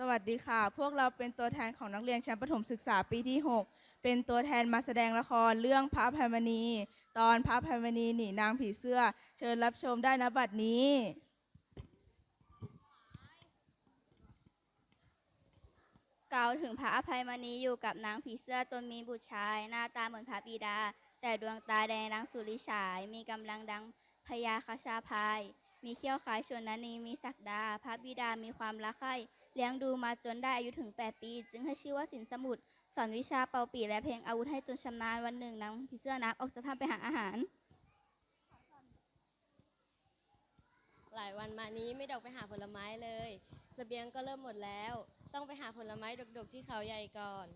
สวัสดีค่ะ พวกเราเป็นตัวแทนของนักเรียนชั้นประถมศึกษาปีที่ 6 เป็นตัวแทนมาแสดงละครเรื่องพระอภัยมณี ตอนพระอภัยมณีหนีนางผีเสื้อ เชิญรับชมได้นะบัดนี้ กล่าวถึงพระอภัยมณีอยู่กับนางผีเสื้อจนมีบุตรชาย หน้าตาเหมือนพระบิดา แต่ดวงตาแดงดังสุริฉาย มีกำลังดังพญาคชาพาย มีเขี้ยวคล้ายชนนีมีศักดา พระบิดามีความรักใคร่ เลี้ยงดูมาจนได้อายุถึง 8 ปี จึงให้ชื่อว่าสินสมุทรสอนวิชาเป่าปีและเพลงอาวุธให้จนชำนาญวันหนึ่งนางผีเสื้อนักออกจากถ้ำไปหาอาหาร หลายวันมานี้ไม่ได้ออกไปหาผลไม้เลยสเสบียงก็เริ่มหมดแล้ว ต้องไปหาผลไม้ดกๆที่เขาใหญ่ก่อน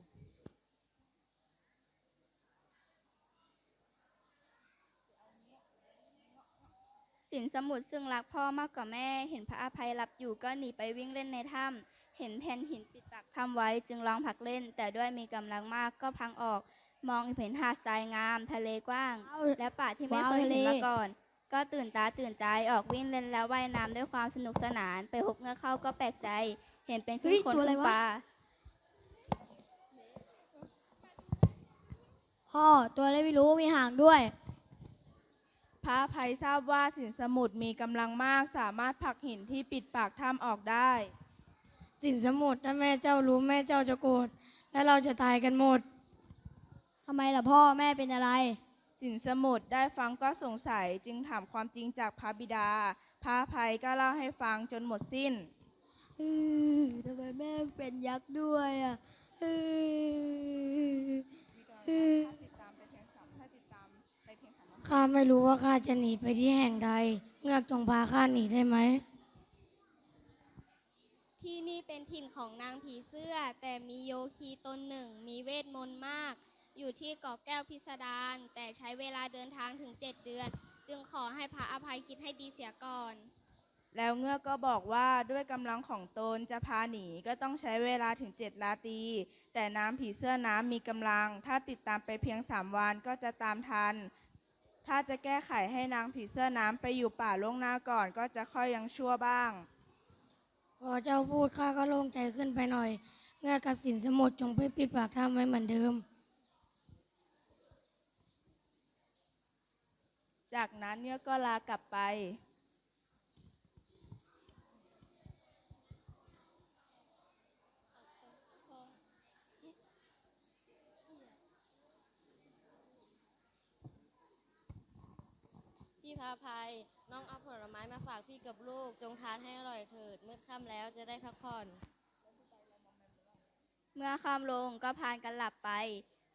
สินสมุทรซึ่งรักพ่อมากกว่าแม่ เห็นพระอภัยหลับอยู่ก็หนีไปวิ่งเล่นในถ้ำเห็นแผ่นหินปิดปากถ้ำไว้จึงลองผลักเล่น แต่ด้วยมีกำลังมากก็พังออก มองเห็นหาดทรายงาม ทะเลกว้าง และป่าที่ไม่ว้าวเคยเห็นทะเลมาก่อน ก็ตื่นตาตื่นใจออกวิ่งเล่นแล้วว่ายน้ำด้วยความสนุกสนาน ไปพบเงือกเข้าก็แปลกใจ เห็นเป็นเฮ้ขึ้นยคนตัวอะไรขึ้นวะปลาพ่อตัวอะไรไม่รู้มีหางด้วย พระอภัยทราบว่าสินสมุทรมีกำลังมากสามารถผลักหินที่ปิดปากถ้ำออกได้ สินสมุทรถ้าแม่เจ้ารู้แม่เจ้าจะโกรธและเราจะตายกันหมดทำไมล่ะพ่อแม่เป็นอะไร สินสมุทรได้ฟังก็สงสัยจึงถามความจริงจากพระบิดา พระอภัยก็เล่าให้ฟังจนหมดสิ้นเออทำไมแม่เป็นยักษ์ด้วยอะเออเออ ข้าไม่รู้ว่าข้าจะหนีไปที่แห่งใด เงือกจงพาข้าหนีได้ไหม ที่นี่เป็นถิ่นของนางผีเสื้อ แต่มีโยคีตนหนึ่ง มีเวทมนต์มาก อยู่ที่เกาะแก้วพิสดารแต่ใช้เวลาเดินทางถึง7เดือน จึงขอให้พระอภัยคิดให้ดีเสียก่อน แล้วเงือกก็บอกว่าด้วยกำลังของตนจะพาหนีก็ต้องใช้เวลาถึงเจ็ดราตรีแต่น้ำผีเสื้อน้ำมีกำลัง ถ้าติดตามไปเพียงสามวันก็จะตามทัน ถ้าจะแก้ไขให้นางผีเสื้อน้ำไปอยู่ป่าล่วงหน้าก่อนก็จะค่อยยังชั่วบ้าง พอเจ้าพูดข้าก็โล่งใจขึ้นไปหน่อย เงือกกับสินสมุทรจงไปปิดปากถ้ำไว้เหมือนเดิม จากนั้นเงือกก็ลากลับไป พี่พาภัย น้องเอาผลไม้มาฝากพี่กับลูก จงทานให้อร่อยเถิดมืดค่ำแล้วจะได้พักผ่อน เมื่อค่ำลงก็พานกันหลับไป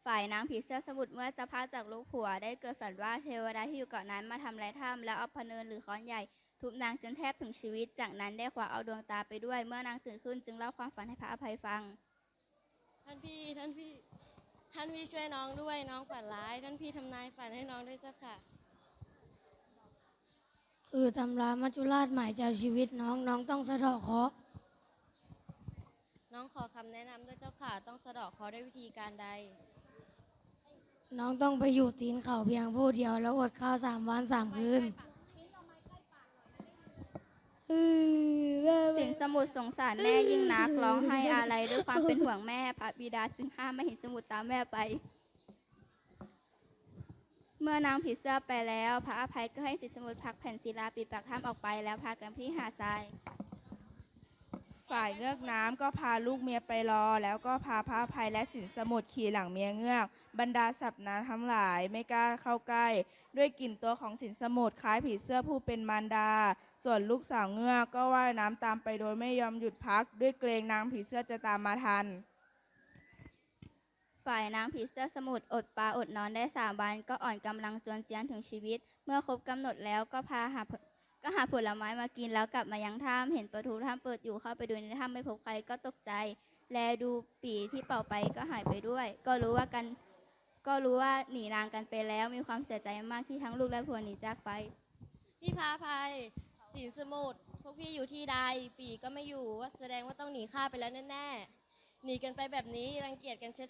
ฝ่ายนางผีเสื้อสมุทรเมื่อจะพาจากลูกผัวได้เกิดฝันว่าเทวดาที่อยู่เกาะนั้นมาทำลายถ้ำแล้วเอาพะเนินหรือค้อนใหญ่ทุบนางจนแทบถึงชีวิต จากนั้นได้คว้าเอาดวงตาไปด้วย เมื่อนางตื่นขึ้นจึงเล่าความฝันให้พระอภัยฟัง ท่านพี่ท่านพี่ ท่านพี่ช่วยน้องด้วยน้องฝันร้าย ท่านพี่ทำนายฝันให้น้องด้วยเจ้าค่ะ คือตำรามัจจุราชหมายจากชีวิตน้องน้องต้องสะเดาะเคราะห์น้องขอคำแนะนำด้วยเจ้าค่ะ ต้องสะเดาะเคราะห์ด้วยวิธีการใด น้องต้องไปอยู่ตีนเขาเพียงผู้เดียวแล้วอดข้าวสามวันสามคืนเออแม่สินสมุทรสงสารแม่ยิ่งนักร้องไห้อะไรด้วยความเป็นห่วงแม่พระบิดาจึงห้ามไม่เห็นสมุทรตามแม่ไป เมื่อนางผีเสื้อไปแล้ว พระอภัยก็ให้สินสมุทรพักแผ่นศิลาปิดปากถ้ำออกไปแล้วพากันที่หาดทราย ฝ่ายเงือกน้ำก็พาลูกเมียไปรอ แล้วก็พาพระอภัยและสินสมุทรขี่หลังเมียเงือก บรรดาสัตว์น้ำทั้งหลายไม่กล้าเข้าใกล้ ด้วยกลิ่นตัวของสินสมุทรคล้ายผีเสื้อผู้เป็นมารดา ส่วนลูกสาวเงือกก็ว่ายน้ำตามไปโดยไม่ยอมหยุดพัก ด้วยเกรงนางผีเสื้อจะตามมาทัน ฝ่ายนางผีเสื้อสมุทรอดปลาอดนอนได้สามวัน ก็อ่อนกำลังจนเจียนถึงชีวิต เมื่อครบกำหนดแล้วก็พาหาผลก็หาผลไม้มากินแล้วกลับมายังถ้ำเห็นประตูถ้ำเปิดอยู่เข้าไปดูในถ้ำไม่พบใครก็ตกใจ แลดูปีที่เป่าไปก็หายไปด้วย ก็รู้ว่ากันก็รู้ว่าหนีนางกันไปแล้วมีความเสียใจมากที่ทั้งลูกและผัวหนีจากไป พี่พาภัยสินสมุทรพวกพี่อยู่ที่ใดปีก็ไม่อยู่ว่าแสดงว่าต้องหนีข้าไปแล้วแน่ๆหนีกันไปแบบนี้รังเกียจกันเช็ด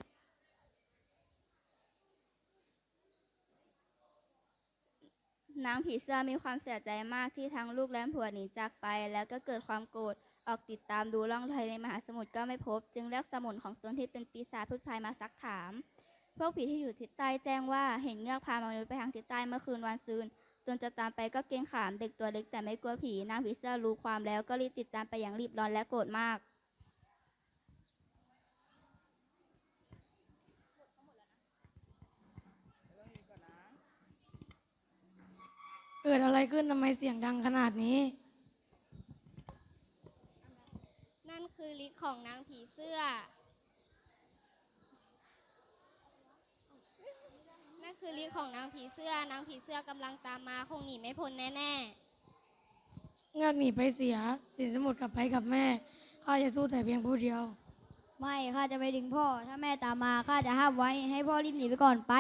นางผีเสื้อมีความเสียใจมากที่ทั้งลูกและผัวหนีจากไป แล้วก็เกิดความโกรธออกติดตามดูล่องรอยในมหาสมุทรก็ไม่พบ จึงเรียกสมุนของตนที่เป็นปีศาจพูดพายมาซักถาม พวกผีที่อยู่ทิศใต้แจ้งว่าเห็นเงือกพามนุษย์ไปทางทิศใต้เมื่อคืนวันซืนจนจะตามไปก็เกรงขามเด็กตัวเล็กแต่ไม่กลัวผีนางผีเสื้อรู้ความแล้วก็รีบติดตามไปอย่างรีบร้อนและโกรธมาก กิดอะไรขึ้นทำไมเสียงดังขนาดนี้ นั่นคือฤทธิ์ของนางผีเสื้อ นั่นคือฤทธิ์ของนางผีเสื้อ นางผีเสื้อกำลังตามมาคงหนีไม่พ้นแน่เงือกหนีไปเสีย สินสมุทรกลับไปกับแม่ ข้าจะสู้แต่เพียงผู้เดียว ไม่ ข้าจะไปดึงพ่อ ถ้าแม่ตามมา ข้าจะห้ามไว้ ให้พ่อรีบหนีไปก่อนไป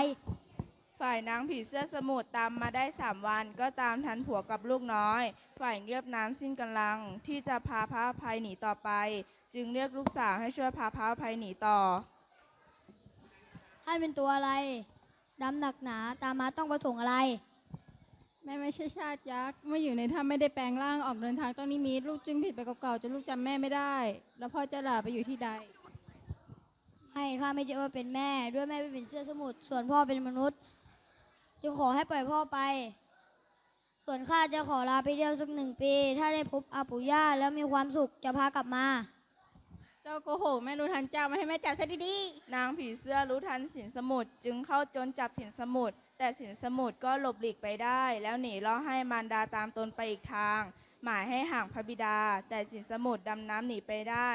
ฝ่ายนางผีเสื้อสมุทรตามมาได้สามวัน ก็ตามทันผัวกับลูกน้อย ฝ่ายเงียบน้ำสิ้นกำลัง ที่จะพาพระอภัยหนีต่อไป จึงเรียกลูกสาวให้ช่วยพาพระอภัยหนีต่อ ท่านเป็นตัวอะไร ดำหนักหนาตามมาต้องประสงค์อะไร แม่ไม่ใช่ชาติยักษ์เมื่ออยู่ในถ้ำไม่ได้แปลงร่างออกเดินทางต้องนิมิตลูกจึงผิดไปเก่าๆจนลูกจำแม่ไม่ได้ แล้วพ่อจะหลาไปอยู่ที่ใดให้ข้าไม่เชื่อว่าเป็นแม่ ด้วยแม่เป็นเสื้อสมุทรส่วนพ่อเป็นมนุษย์ จึงขอให้ปล่อยพ่อไป ส่วนข้าจะขอลาไปเที่ยวสักหนึ่งปี ถ้าได้พบอาปุย่าแล้วมีความสุขจะพากลับมา เจ้าโกหกแม่รู้ทันเจ้าไม่ให้แม่จับซะดีนางผีเสื้อรู้ทันสินสมุทรจึงเข้าจนจับสินสมุทรแต่สินสมุทรก็หลบหลีกไปได้ แล้วหนีล่อให้มารดาตามตนไปอีกทาง หมายให้ห่างพระบิดา แต่สินสมุทรดำน้ำหนีไปได้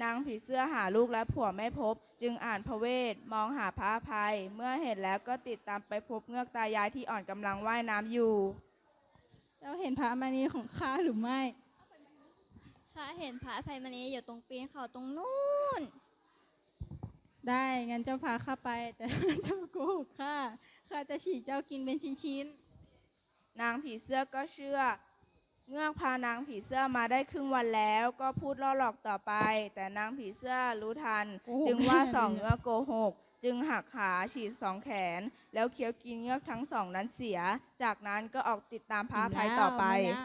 นางผีเสื้อหาลูกและผัวไม่พบ จึงอ่านพระเวท มองหาพระอภัย เมื่อเห็นแล้วก็ติดตามไปพบเงือกตายายที่อ่อนกำลังว่ายน้ำอยู่ๆเจ้าเห็นพระอมณีของข้าหรือไม่ข้าเห็นพระอภัยมณีอยู่ตรงปีนเขาตรงนู้น ได้งั้นเจ้าพาข้าไป แต่เจ้าโกหกข้าข้าจะฉีกเจ้ากินเป็นชิ้นนางผีเสื้อก็เชื่อ เงือกพานางผีเสื้อมาได้ครึ่งวันแล้วก็พูดล่อหลอกต่อไป แต่นางผีเสื้อรู้ทัน โกหก จึงว่าแน่สองเลยเงือกโกหก จึงหักขาฉีดสองแขน แล้วเคี้ยวกินเงือกทั้งสองนั้นเสีย จากนั้นก็ออกติดตามๆพระอภัยต่อไปแล้วมื้เนี้ย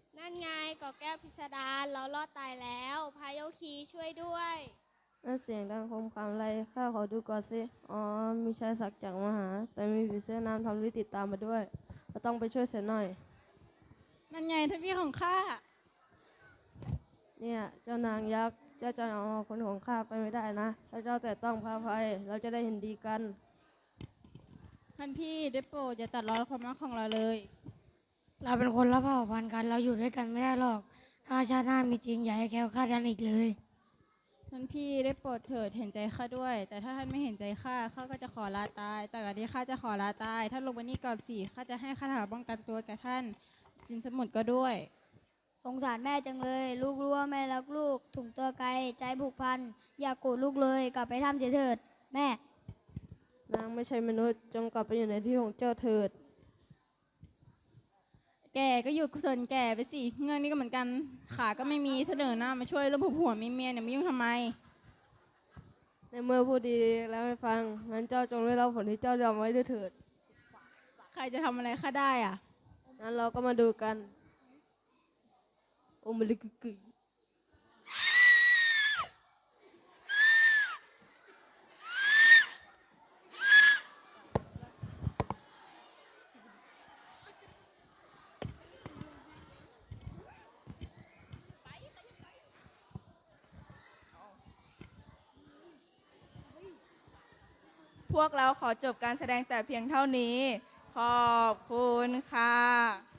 ๆ นั่นไง ก่อแก้วพิสดารเรารอดตายแล้ว พายโยคีช่วยด้วยนั่นเสียงดังคมคำอะไรข้าขอดูก่อนสิ อ๋อ มีชายสักดิ์จากมาหา แต่มีผีเสื้อน้ำทำวิติดตามมาด้วยเราต้องไปช่วยเสียหน่อย นั่นไงท่านพี่ของข้า เนี่ย เจ้านางยักษ์ เจ้าจะเอาคนของข้าไปไม่ได้นะ ถ้าเจ้าแต่ต้องพาภัย เราจะได้เห็นดีกัน ท่านพี่ได้โปรดอย่าตัดรอนความรักของเราเลย เราเป็นคนละเผ่าพันธุ์กันเราอยู่ด้วยกันไม่ได้หรอก ถ้าชาติหน้ามีจริงอย่าให้แคล้วคลาดกันอีกเลยท่านพี่ได้โปรดเถิดเห็นใจข้าด้วย แต่ถ้าท่านไม่เห็นใจข้าข้าก็จะขอลาตาย แต่ก่อนที่ข้าจะขอลาตายท่านลงมานี่ก่อนสิข้าจะให้คาถาป้องกันตัวแก่ท่าน สินสมุดก็ด้วย สงสารแม่จังเลย ลูกรู้ว่าแม่รักลูกถุงตัวไกลใจผูกพัน อย่ากโกรธลูกเลยกลับไปทำเสียเถิด แม่ นางไม่ใช่มนุษย์จงกลับไปอยู่ในที่ของเจ้าเถิด แก่ก็อยู่ส่วนแก่ไปสิเงินนี่ก็เหมือนกันขาก็ไม่มีเสนอหน้ามาช่วยแล้วผัวมีเมียเนี่ยมายุ่งทำไม ในเมื่อพูดดีแล้วไม่ฟังงั้นเจ้าจงได้รับผลที่เจ้ายอมไว้ด้วยเถิดใครจะทำอะไรข้าได้อะงั้นเราก็มาดูกัน โอมลิกกึก พวกเราขอจบการแสดงแต่เพียงเท่านี้ ขอบคุณค่ะ